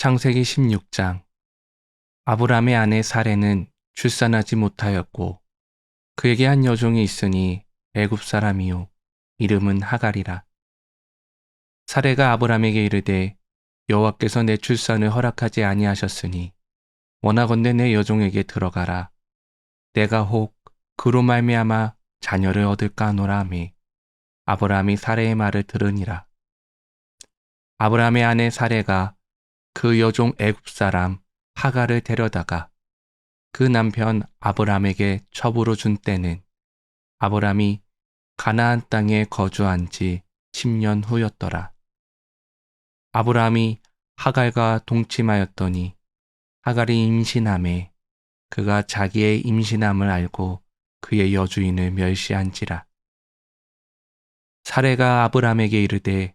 창세기 16장. 아브람의 아내 사레는 출산하지 못하였고 그에게 한 여종이 있으니 애굽 사람이요 이름은 하갈이라. 사레가 아브람에게 이르되 여호와께서 내 출산을 허락하지 아니하셨으니 원하건대 내 여종에게 들어가라. 내가 혹 그로 말미암아 자녀를 얻을까 하노라 하매 아브람이 사레의 말을 들으니라. 아브람의 아내 사레가 그 여종 애굽 사람 하갈을 데려다가 그 남편 아브람에게 첩으로 준 때는 아브람이 가나안 땅에 거주한 지 10년 후였더라. 아브람이 하갈과 동침하였더니 하갈이 임신함에 그가 자기의 임신함을 알고 그의 여주인을 멸시한지라. 사례가 아브람에게 이르되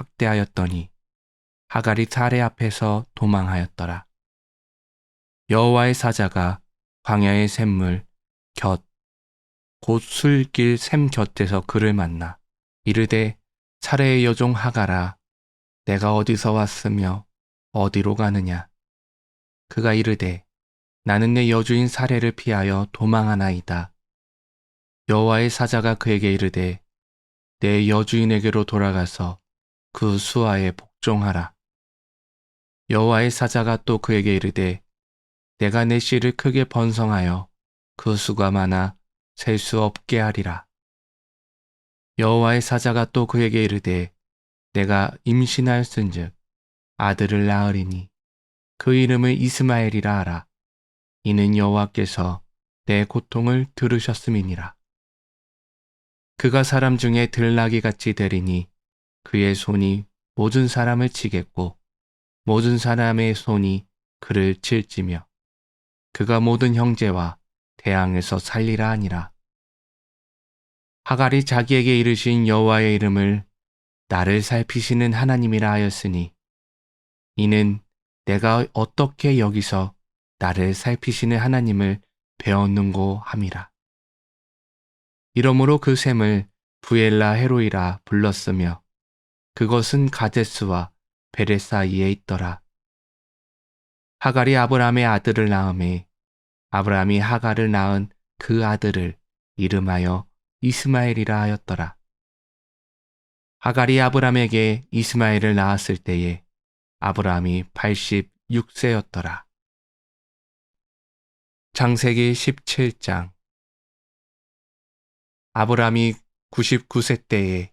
학대하였더니 하갈이 사례 앞에서 도망하였더라. 여호와의 사자가 광야의 샘물 곁 곧 술길 샘 곁에서 그를 만나 이르되 사례의 여종 하가라 내가 어디서 왔으며 어디로 가느냐 그가 이르되 나는 내 여주인 사례를 피하여 도망하나이다. 여호와의 사자가 그에게 이르되 내 여주인에게로 돌아가서 그 수하에 복종하라. 여호와의 사자가 또 그에게 이르되 내가 내 씨를 크게 번성하여 그 수가 많아 셀 수 없게 하리라. 여호와의 사자가 또 그에게 이르되 내가 임신하였은즉 아들을 낳으리니 그 이름을 이스마엘이라 하라. 이는 여호와께서 내 고통을 들으셨음이니라. 그가 사람 중에 들나귀 같이 되리니 그의 손이 모든 사람을 치겠고 모든 사람의 손이 그를 칠지며 그가 모든 형제와 대항에서 살리라 하니라. 하갈이 자기에게 이르신 여호와의 이름을 나를 살피시는 하나님이라 하였으니 이는 내가 어떻게 여기서 나를 살피시는 하나님을 배웠는고 함이라. 이러므로 그 샘을 부엘라 헤로이라 불렀으며 그것은 가데스와 베레 사이에 있더라. 하갈이 아브라함의 아들을 낳음에 아브라함이 하갈을 낳은 그 아들을 이름하여 이스마엘이라 하였더라. 하갈이 아브라함에게 이스마엘을 낳았을 때에 아브라함이 86세였더라. 장세기 17장 아브라함이 99세 때에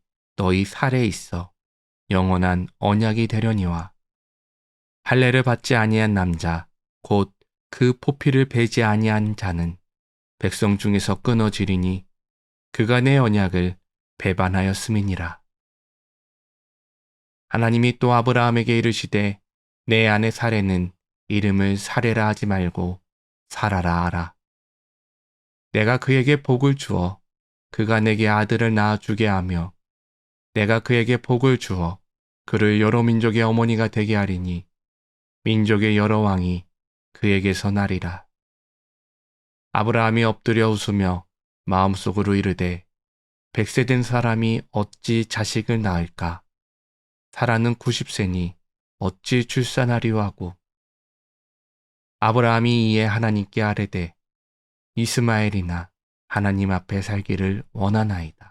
너희 살에 있어 영원한 언약이 되려니와 할례를 받지 아니한 남자 곧 그 포피를 베지 아니한 자는 백성 중에서 끊어지리니 그가 내 언약을 배반하였음이니라. 하나님이 또 아브라함에게 이르시되 내 아내 사례는 이름을 사례라 하지 말고 살아라 하라. 내가 그에게 복을 주어 그가 내게 아들을 낳아주게 하며 내가 그에게 복을 주어 그를 여러 민족의 어머니가 되게 하리니 민족의 여러 왕이 그에게서 나리라. 아브라함이 엎드려 웃으며 마음속으로 이르되 백세 된 사람이 어찌 자식을 낳을까? 사라는 90세니 어찌 출산하리오 하고 아브라함이 이에 하나님께 아뢰되 이스마엘이나 하나님 앞에 살기를 원하나이다.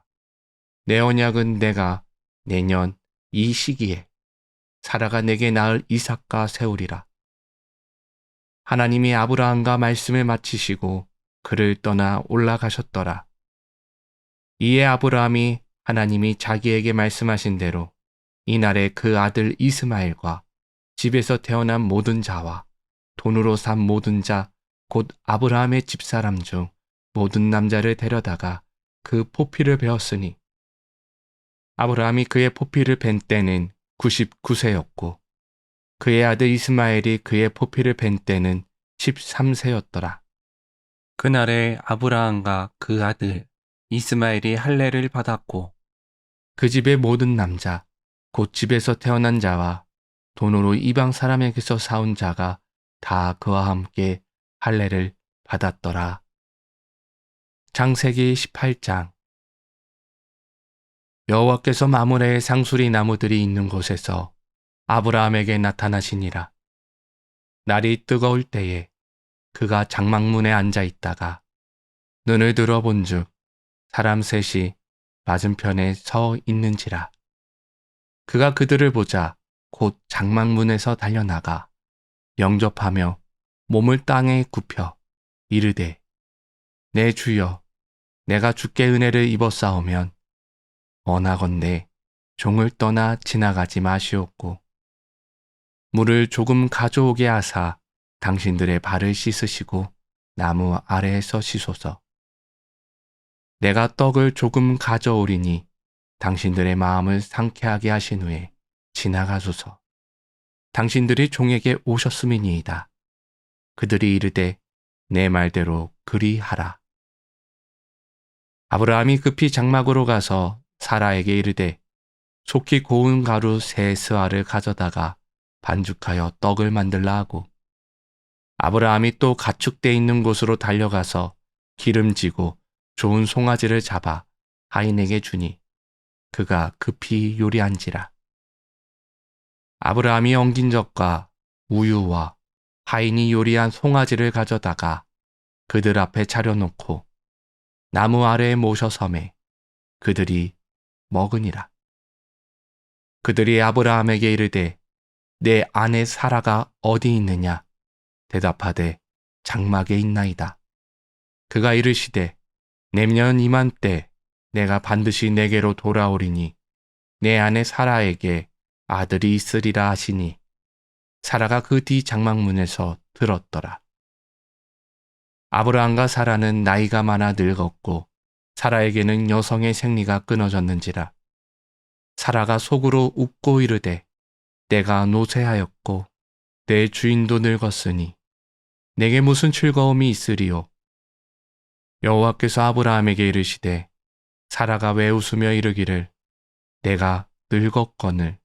내 언약은 내가 내년 이 시기에 사라가 내게 낳을 이삭과 세우리라. 하나님이 아브라함과 말씀을 마치시고 그를 떠나 올라가셨더라. 이에 아브라함이 하나님이 자기에게 말씀하신 대로 이날에 그 아들 이스마엘과 집에서 태어난 모든 자와 돈으로 산 모든 자, 곧 아브라함의 집사람 중 모든 남자를 데려다가 그 포피를 베었으니 아브라함이 그의 포피를 벤 때는 99세였고 그의 아들 이스마엘이 그의 포피를 벤 때는 13세였더라. 그날에 아브라함과 그 아들 이스마엘이 할례를 받았고 그 집의 모든 남자 곧 집에서 태어난 자와 돈으로 이방 사람에게서 사온 자가 다 그와 함께 할례를 받았더라. 장세기 18장 여호와께서 마므레의 상수리 나무들이 있는 곳에서 아브라함에게 나타나시니라. 날이 뜨거울 때에 그가 장막문에 앉아 있다가 눈을 들어 본즉 사람 셋이 맞은편에 서 있는지라. 그가 그들을 보자 곧 장막문에서 달려나가 영접하며 몸을 땅에 굽혀 이르되 내 주여 내가 주께 은혜를 입었사오면 원하건대 종을 떠나 지나가지 마시옵고 물을 조금 가져오게 하사 당신들의 발을 씻으시고 나무 아래에서 씻소서. 내가 떡을 조금 가져오리니 당신들의 마음을 상쾌하게 하신 후에 지나가소서. 당신들이 종에게 오셨음이니이다. 그들이 이르되 내 말대로 그리하라. 아브라함이 급히 장막으로 가서 사라에게 이르되 속히 고운 가루 세 스아를 가져다가 반죽하여 떡을 만들라 하고 아브라함이 또 가축돼 있는 곳으로 달려가서 기름지고 좋은 송아지를 잡아 하인에게 주니 그가 급히 요리한지라. 아브라함이 엉긴 젖과 우유와 하인이 요리한 송아지를 가져다가 그들 앞에 차려놓고 나무 아래에 모셔 섬에 그들이 먹으니라. 그들이 아브라함에게 이르되 내 아내 사라가 어디 있느냐? 대답하되 장막에 있나이다. 그가 이르시되 내년 이맘때 내가 반드시 내게로 돌아오리니 내 아내 사라에게 아들이 있으리라 하시니 사라가 그 뒤 장막문에서 들었더라. 아브라함과 사라는 나이가 많아 늙었고 사라에게는 여성의 생리가 끊어졌는지라. 사라가 속으로 웃고 이르되 내가 노쇠하였고 내 주인도 늙었으니 내게 무슨 즐거움이 있으리요 여호와께서 아브라함에게 이르시되 사라가 왜 웃으며 이르기를 내가 늙었거늘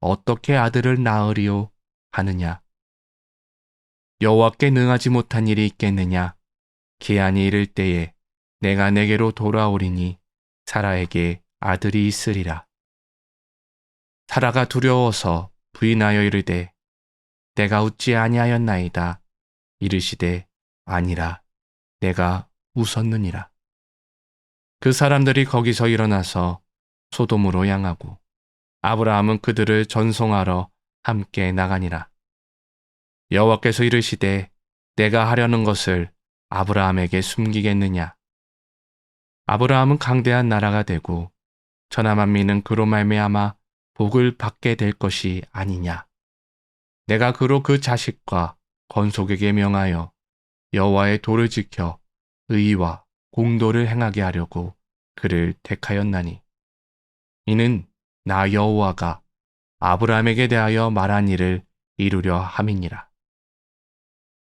어떻게 아들을 낳으리요 하느냐? 여호와께 능하지 못한 일이 있겠느냐? 기한이 이를 때에 내가 내게로 돌아오리니 사라에게 아들이 있으리라. 사라가 두려워서 부인하여 이르되 내가 웃지 아니하였나이다. 이르시되 아니라 내가 웃었느니라. 그 사람들이 거기서 일어나서 소돔으로 향하고 아브라함은 그들을 전송하러 함께 나가니라. 여호와께서 이르시되 내가 하려는 것을 아브라함에게 숨기겠느냐 아브라함은 강대한 나라가 되고 천하 만민은 그로 말미암아 복을 받게 될 것이 아니냐. 내가 그로 그 자식과 건속에게 명하여 여호와의 도를 지켜 의와 공도를 행하게 하려고 그를 택하였나니. 이는 나 여호와가 아브라함에게 대하여 말한 일을 이루려 함이니라.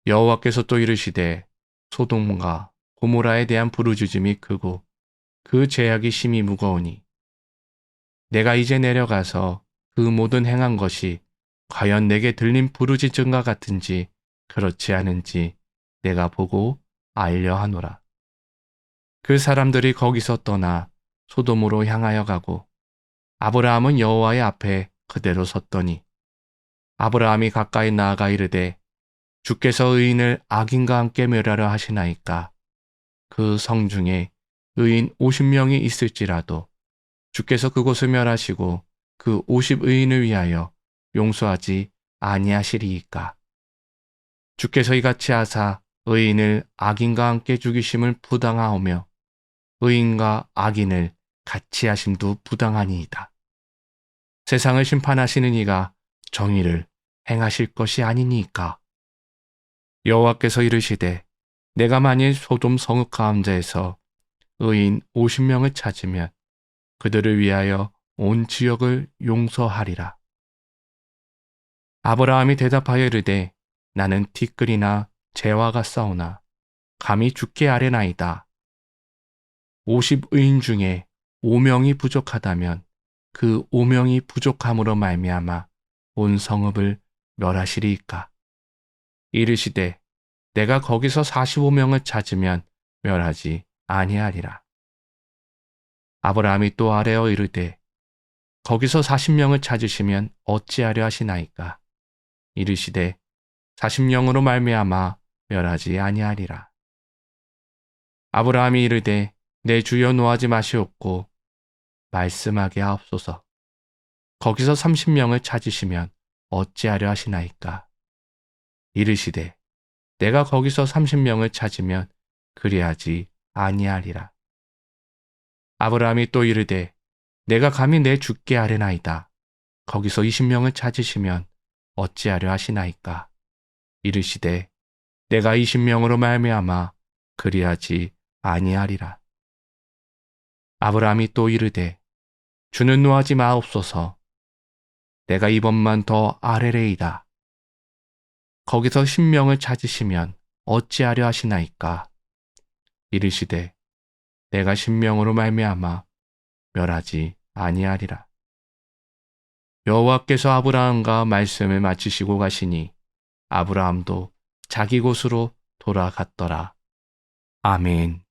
여호와께서 또 이르시되 소돔과 고모라에 대한 부르짖음이 크고 그 죄악이 심히 무거우니 내가 이제 내려가서 그 모든 행한 것이 과연 내게 들린 부르짖음과 같은지 그렇지 않은지 내가 보고 알려 하노라. 그 사람들이 거기서 떠나 소돔으로 향하여 가고 아브라함은 여호와의 앞에 그대로 섰더니 아브라함이 가까이 나아가 이르되 주께서 의인을 악인과 함께 멸하려 하시나이까 그 성 중에 의인 50명이 있을지라도 주께서 그곳을 멸하시고 그 50의인을 위하여 용서하지 아니하시리이까 주께서 이같이 하사 의인을 악인과 함께 죽이심을 부당하오며 의인과 악인을 같이 하심도 부당하니이다. 세상을 심판하시는 이가 정의를 행하실 것이 아니니까. 여호와께서 이르시되 내가 만일 소돔 성읍 가운데에서 의인 50명을 찾으면 그들을 위하여 온 지역을 용서하리라. 아브라함이 대답하여 이르되 나는 티끌이나 재화가 싸우나 감히 죽게 아뢰나이다. 50의인 중에 5명이 부족하다면 그 5명이 부족함으로 말미암아 온 성읍을 멸하시리이까. 이르시되 내가 거기서 45명을 찾으면 멸하지 아니하리라. 아브라함이 또 아뢰어 이르되 거기서 40명을 찾으시면 어찌하려 하시나이까. 이르시되 40명으로 말미암아 멸하지 아니하리라. 아브라함이 이르되 내 주여 노하지 마시옵고 말씀하게 하옵소서. 거기서 30명을 찾으시면 어찌하려 하시나이까. 이르시되 내가 거기서 30명을 찾으면 그리하지 아니하리라. 아브라함이 또 이르되 내가 감히 내 죽게 하려나이다. 거기서 20명을 찾으시면 어찌하려 하시나이까. 이르시되 내가 20명으로 말미암아 그리하지 아니하리라. 아브라함이 또 이르되 주는 노하지 마옵소서. 내가 이번만 더 아래레이다. 거기서 10명을 찾으시면 어찌하려 하시나이까. 이르시되 내가 신명으로 말미암아 멸하지 아니하리라. 여호와께서 아브라함과 말씀을 마치시고 가시니 아브라함도 자기 곳으로 돌아갔더라. 아멘.